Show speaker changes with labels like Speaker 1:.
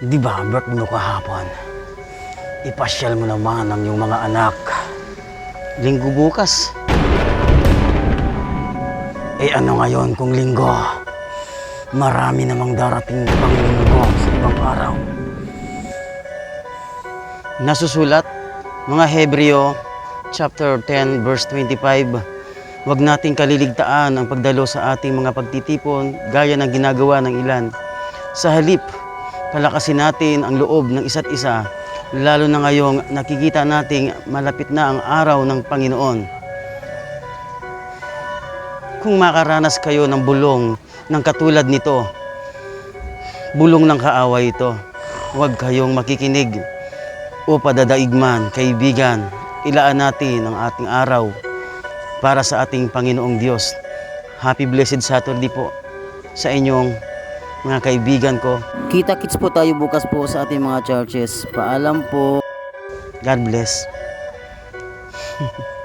Speaker 1: Di ba, birthday mo kahapon? Ipasyal mo naman ang iyong mga anak. Linggo bukas. Eh ano ngayon kung linggo? Marami namang darating pang linggo sa ibang araw. Nasusulat, mga Hebreo, chapter 10, verse 25, Huwag nating kaliligtaan ang pagdalo sa ating mga pagtitipon gaya ng ginagawa ng ilan. Sa halip, palakasin natin ang loob ng isa't isa, lalo na ngayong nakikita nating malapit na ang araw ng Panginoon. Kung makaranas kayo ng bulong ng katulad nito, bulong ng kaaway ito, huwag kayong makikinig o padadaig man, kaibigan, ilaan natin ang ating araw para sa ating Panginoong Diyos. Happy Blessed Saturday po sa inyong mga kaibigan ko.
Speaker 2: Kita-kits po tayo bukas po sa ating mga churches. Paalam po.
Speaker 1: God bless.